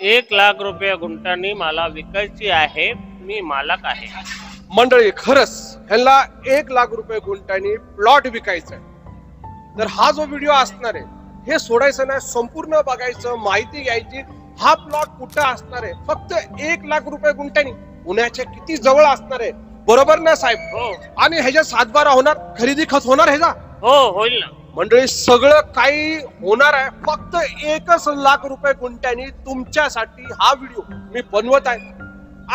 एक लाख रुपये गुंठांनी मला विकायची आहे मी मालक आहे. मंडळी खरंच ह्यांना एक लाख रुपये गुंठांनी प्लॉट विकायचा आहे तर हा जो व्हिडिओ असणार आहे हे सोडायचं नाही संपूर्ण बघायचं माहिती घ्यायची हा प्लॉट कुठं असणार आहे? फक्त एक लाख रुपये गुंठांनी. पुण्याच्या किती जवळ असणार आहे? बरोबर ना साहेब? हो. आणि ह्याच्या सातबारा होणार? खरेदी खत होणार ह्याचा? हो होईल ना. मंडळी सगळं काही होणार आहे. फक्त एकच लाख रुपये गुंठ्यानी तुमच्यासाठी हा व्हिडिओ मी बनवत आहे.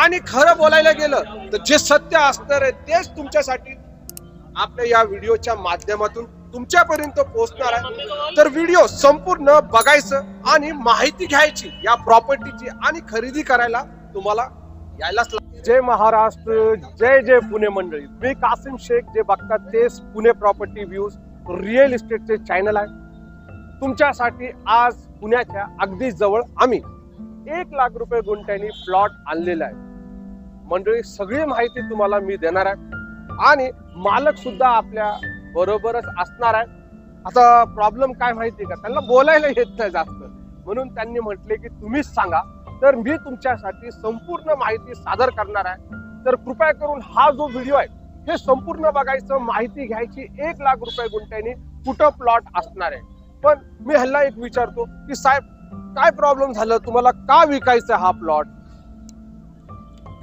आणि खरं बोलायला गेलं तर जे सत्य असणार आहे तेच तुमच्यासाठी आपल्या या व्हिडिओच्या माध्यमातून तुमच्यापर्यंत पोहोचणार आहे. तर व्हिडिओ संपूर्ण बघायचं आणि माहिती घ्यायची या प्रॉपर्टीची आणि खरेदी करायला तुम्हाला यायलाच जय महाराष्ट्र जय जय पुणे मंडळी. मी कासिम शेख जे बघतात तेच पुणे प्रॉपर्टी व्ह्यूज. रिअल इस्टेटचे चॅनल आहे. तुमच्यासाठी आज पुण्याच्या अगदी जवळ आम्ही एक लाख रुपये गुंठ्यांनी प्लॉट आणलेला आहे. मंडळी सगळी माहिती तुम्हाला मी देणार आहे. आणि मालक सुद्धा आपल्या बरोबरच असणार आहे. आता प्रॉब्लेम काय माहिती का? त्यांना बोलायला येत नाही जास्त. म्हणून त्यांनी म्हटले की तुम्हीच सांगा. तर मी तुमच्यासाठी संपूर्ण माहिती सादर करणार आहे. तर कृपया करून हा जो व्हिडिओ आहे हे संपूर्ण बघायचं माहिती घ्यायची एक लाख रुपये गुंठ्यानी कुठं प्लॉट असणार आहे. पण मी ह्याला एक विचारतो की साहेब काय प्रॉब्लेम झालं? तुम्हाला का विकायचं हा प्लॉट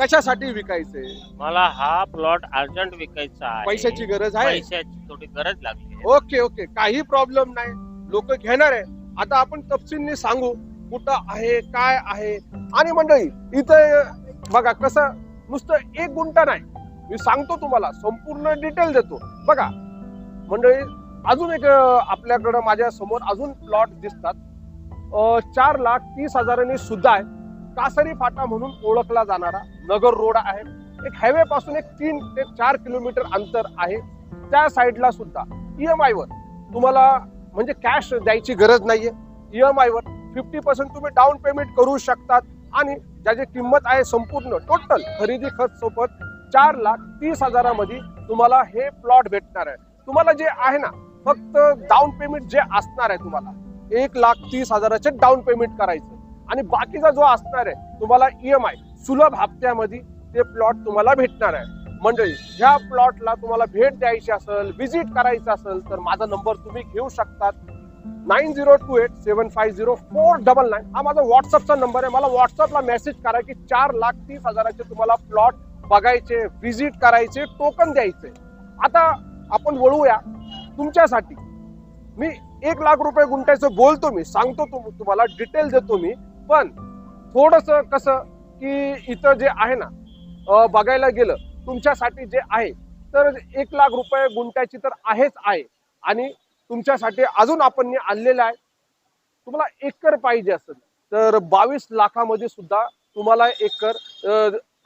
कशासाठी विकायचंय? मला हा प्लॉट अर्जंट विकायचा आहे. पैशाची गरज आहे? पैशाची थोडी गरज लागली आहे. Okay okay. काही प्रॉब्लेम नाही. लोक घेणार आहे. आता आपण तपशीलने सांगू कुठं आहे काय आहे. आणि मंडळी इथं बघा कसं नुसतं एक गुंठा नाही. मी सांगतो तुम्हाला संपूर्ण डिटेल देतो. बघा मंडळी अजून एक आपल्याकडं माझ्यासमोर अजून प्लॉट दिसतात. चार लाख तीस हजारांनी सुद्धा आहे. कासरी फाटा म्हणून ओळखला जाणारा नगर रोड आहे. एक हायवे पासून एक तीन ते चार किलोमीटर अंतर आहे. त्या साईडला सुद्धा ईएमआय वर तुम्हाला म्हणजे कॅश द्यायची गरज नाहीये. ईएमआय वर फिफ्टी पर्सेंट तुम्ही डाऊन पेमेंट करू शकतात. आणि ज्याची किंमत आहे संपूर्ण टोटल खरेदी खर्च सोबत चार लाख तीस हजारामध्ये तुम्हाला हे प्लॉट भेटणार आहे. तुम्हाला जे आहे ना फक्त डाऊन पेमेंट जे असणार आहे तुम्हाला एक लाख तीस हजाराचे डाऊन पेमेंट करायचं. आणि बाकीचा जो असणार आहे तुम्हाला ईएमआय सुलभ हप्त्यामध्ये ते प्लॉट तुम्हाला भेटणार आहे. मंडळी ह्या प्लॉटला तुम्हाला भेट द्यायची असेल व्हिजिट करायचं असेल तर माझा नंबर तुम्ही घेऊ शकतात. Nine zero two eight seven five zero four double nine हा माझा व्हॉट्सअपचा नंबर आहे. मला व्हॉट्सअपला मेसेज करा की चार लाख तीस हजाराचे तुम्हाला प्लॉट बघायचे व्हिजिट करायचे टोकन द्यायचे. आता आपण वळूया तुमच्यासाठी. मी एक लाख रुपये गुंठ्याचं बोलतो मी सांगतो तुम- तुम्हाला डिटेल देतो मी. पण थोडस कसं की इथं जे आहे ना बघायला गेलं तुमच्यासाठी जे आहे तर एक लाख रुपये गुंठ्याची तर आहेच आहे. आणि तुमच्यासाठी अजून आपण आणलेलं आहे. तुम्हाला एकर पाहिजे असेल तर बावीस लाखामध्ये सुद्धा तुम्हाला एकर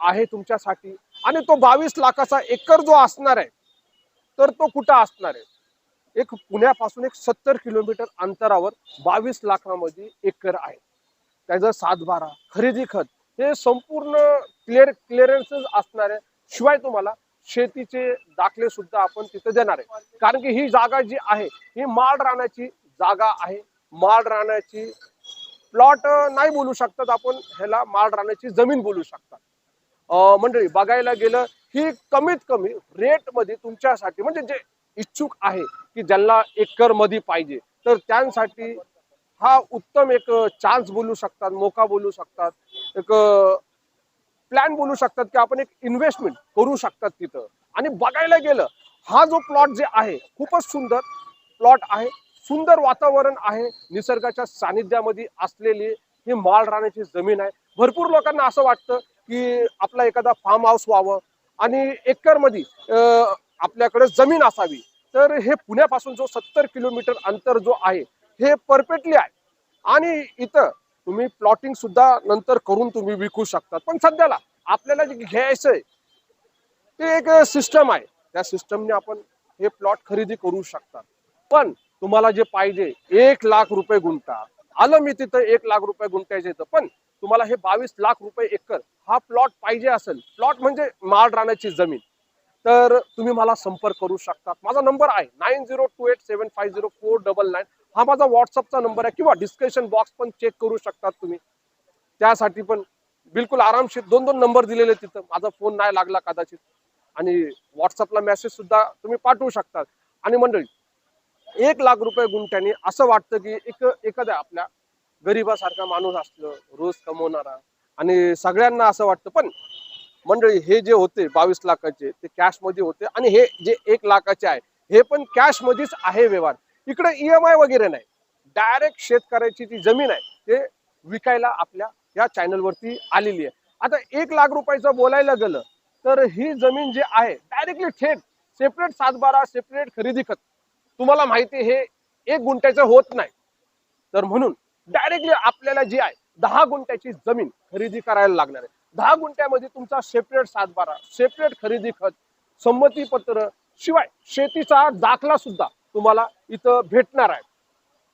आहे तुमच्यासाठी. आणि तो बावीस लाखाचा एकर जो असणार आहे तर तो कुठं असणार आहे? एक पुण्यापासून एक सत्तर किलोमीटर अंतरावर बावीस लाखामध्ये एकर आहे. त्याचं सातबारा खरेदी खत हे संपूर्ण क्लिअर क्लिअरन्सेस असणार आहे. शिवाय तुम्हाला शेतीचे दाखले सुद्धा आपण तिथे देणार आहे. कारण की ही जागा जी आहे ही माळ राहण्याची जागा आहे. माळ राहण्याची प्लॉट नाही बोलू शकतात आपण ह्याला माळ राहण्याची जमीन बोलू शकतात. मंडळी बघायला गेलं ही कमीत कमी रेटमध्ये तुमच्यासाठी म्हणजे जे इच्छुक आहे की ज्यांना एकरमध्ये पाहिजे तर त्यांसाठी हा उत्तम एक चान्स बोलू शकतात मोका बोलू शकतात एक प्लॅन बोलू शकतात की आपण एक इन्व्हेस्टमेंट करू शकतात तिथं. आणि बघायला गेलं हा जो प्लॉट जे आहे खूपच सुंदर प्लॉट आहे सुंदर वातावरण आहे निसर्गाच्या सानिध्यामध्ये असलेली ही माळ राहण्याची जमीन आहे. भरपूर लोकांना असं वाटतं की आपला एखादा फार्म हाऊस व्हावं आणि एकरमध्ये आपल्याकडे जमीन असावी. तर हे पुण्यापासून जो सत्तर किलोमीटर अंतर जो आहे हे परफेक्टली आहे. आणि इथं तुम्ही प्लॉटिंग सुद्धा नंतर करून तुम्ही विकू शकतात पण सध्याला आपल्याला जे घ्यायचंय ते एक सिस्टम आहे. त्या सिस्टमने आपण हे प्लॉट खरेदी करू शकतात पण तुम्हाला जे पाहिजे एक लाख रुपये गुंठा. आलं मी तिथं एक लाख रुपये गुंठ्याचे इथं. पण तुम्हाला हे बावीस लाख रुपये एकर हा प्लॉट पाहिजे असेल प्लॉट म्हणजे माळ राहण्याची जमीन. तर तुम्ही मला संपर्क करू शकता. माझा नंबर आहे nine zero two eight seven five zero four double nine हा माझा व्हॉट्सअपचा नंबर आहे किंवा डिस्कशन बॉक्स पण चेक करू शकतात तुम्ही. त्यासाठी पण बिलकुल आरामशीर दोन दोन नंबर दिलेले तिथं. माझा फोन नाही लागला कदाचित. आणि व्हॉट्सअपला मेसेज सुद्धा तुम्ही पाठवू शकता आणि मंडळी एक लाख रुपये गुंठ्याने असं वाटतं की एक एखाद्या आपल्या गरीबासारखा माणूस असलं रोज कमवणारा. आणि सगळ्यांना असं वाटतं पण मंडळी हे जे होते बावीस लाखाचे ते कॅशमध्ये होते. आणि हे जे एक लाखाचे आहे हे पण कॅश मध्येच आहे व्यवहार. इकडे ईएमआय वगैरे नाही. डायरेक्ट शेतकऱ्याची ती जमीन आहे ते विकायला आपल्या या चॅनलवरती आलेली आहे. आता एक लाख रुपयाचं बोलायला गेलं तर ही जमीन जी आहे डायरेक्टली थेट सेपरेट सातबारा सेपरेट खरेदी खत. तुम्हाला माहिती आहे, हे एक गुंठ्याचं होत नाही. तर म्हणून डायरेक्टली आपल्याला जी आहे दहा गुंठ्याची जमीन खरेदी करायला लागणार आहे. दहा गुंठ्यामध्ये तुमचा सेपरेट सातबारा सेपरेट खरेदी खत संमती पत्र शिवाय शेतीचा दाखला सुद्धा तुम्हाला इथं भेटणार आहे.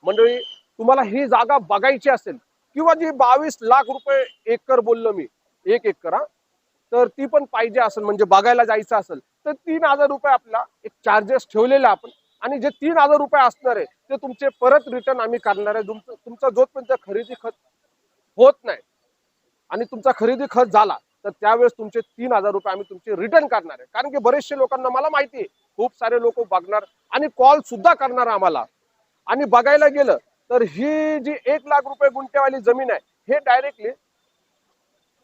मंडळी तुम्हाला ही जागा बघायची असेल किंवा जी बावीस लाख रुपये एकर बोललो मी एक एकर हा तर ती पण पाहिजे असेल म्हणजे बघायला जायचं असेल तर तीन हजार रुपये आपला एक चार्जेस ठेवलेले आपण आणि जे तीन हजार रुपये असणार आहे ते तुमचे परत रिटर्न आम्ही करणार आहे. तुमचं तुमचा जोपर्यंत खरेदी खत होत नाही आणि तुमचा खरेदी खत झाला तर त्यावेळेस तुमचे तीन हजार रुपये आम्ही तुमचे रिटर्न करणार आहे. कारण की बरेचसे लोकांना मला माहिती आहे खूप सारे लोक बघणार आणि कॉल सुद्धा करणार आम्हाला. आणि बघायला गेलं तर ही जी एक लाख रुपये गुंठेवाली जमीन आहे हे डायरेक्टली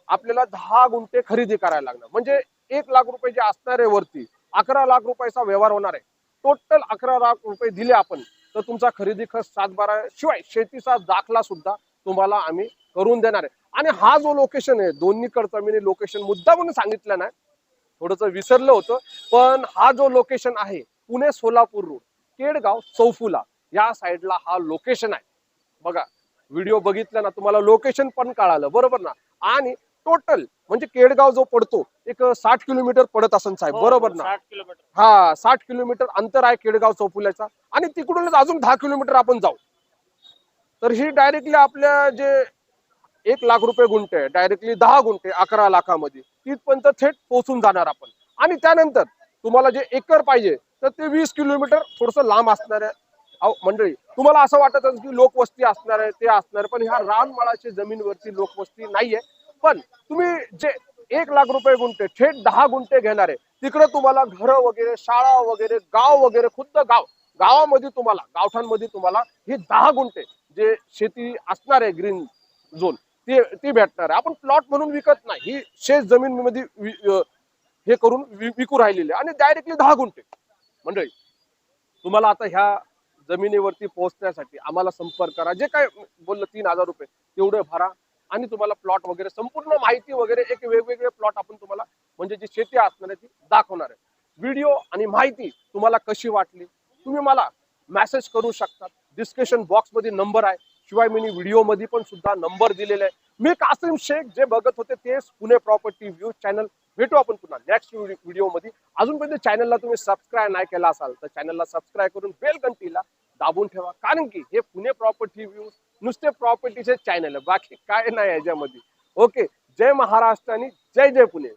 आपल्याला दहा गुंठे खरेदी करायला लागणार. म्हणजे एक लाख रुपये जे असणार आहे वरती अकरा लाख रुपयाचा व्यवहार होणार आहे. टोटल अकरा लाख रुपये दिले आपण. तर तुमचा खरेदी खर्च सातबारा शिवाय शेतीचा दाखला सुद्धा तुम्हाला आम्ही करून देणार आहे. आणि हा जो लोकेशन आहे दोन्हीकडचा मी लोकेशन मुद्दा म्हणून सांगितलं नाही थोडस विसरलं होतं. पण हा जो लोकेशन आहे पुणे सोलापूर रोड केडगाव चौफुला या साईडला हा लोकेशन आहे. बघा व्हिडिओ बघितला ना तुम्हाला लोकेशन पण कळालं बरोबर ना? आणि टोटल म्हणजे केडगाव जो पडतो एक साठ किलोमीटर पडत असेल साहेब हो, बरोबर ना? साठ किलोमीटर. हा साठ किलोमीटर अंतर आहे केडगाव चौफुल्याचा आणि तिकडूनच अजून दहा किलोमीटर आपण जाऊ. तर ही डायरेक्टली आपल्या जे एक लाख रुपये गुंठे डायरेक्टली दहा गुंठे अकरा लाखामध्ये तिथपर्यंत थेट पोहोचून जाणार आपण. आणि त्यानंतर तुम्हाला जे एकर पाहिजे तर ते वीस किलोमीटर थोडस लांब असणार आहे मंडळी तुम्हाला असं वाटत की लोकवस्ती असणार आहे ते असणार आहे पण ह्या रानमाळाच्या जमीनवरती लोकवस्ती नाहीये. पण तुम्ही जे एक लाख रुपये गुंठे थेट दहा गुंठे घेणार आहे तिकडे तुम्हाला घरं वगैरे शाळा वगैरे गाव वगैरे खुद्द गाव गावामध्ये तुम्हाला गावठांमध्ये तुम्हाला ही दहा गुंठे जे शेती असणार आहे ग्रीन झोन ते ती भेटणार आहे. आपण प्लॉट म्हणून विकत नाही. ही शेत जमीन मध्ये हे करून विकू राहिलेले आणि डायरेक्टली दहा गुंठे. मंडळी तुम्हाला आता ह्या जमिनीवरती पोहोचण्यासाठी आम्हाला संपर्क करा. जे काय बोललं तीन हजार रुपये तेवढे भरा. आणि तुम्हाला प्लॉट वगैरे संपूर्ण माहिती वगैरे एक वेगवेगळे प्लॉट आपण तुम्हाला म्हणजे जी शेती असणार आहे ती दाखवणार आहे. व्हिडिओ आणि माहिती तुम्हाला कशी वाटली तुम्ही मला मेसेज करू शकता. डिस्क्रिप्शन बॉक्समध्ये नंबर आहे. शिवाय मी व्हिडिओमध्ये पण सुद्धा नंबर दिलेला आहे. मी कासिम शेख जे बघत होते तेच पुणे प्रॉपर्टी व्ह्यू चॅनल भेटू आपण पुन्हा नेक्स्ट व्हिडिओमध्ये अजूनपर्यंत चॅनलला तुम्ही सबस्क्राईब नाही केला असाल तर चॅनलला सबस्क्राईब करून बेल घंटीला दाबून ठेवा. कारण की हे पुणे प्रॉपर्टी व्ह्यू नुसते प्रॉपर्टीचे चॅनल आहे बाकी काय नाही याच्यामध्ये. ओके जय महाराष्ट्र आणि जय जय पुणे.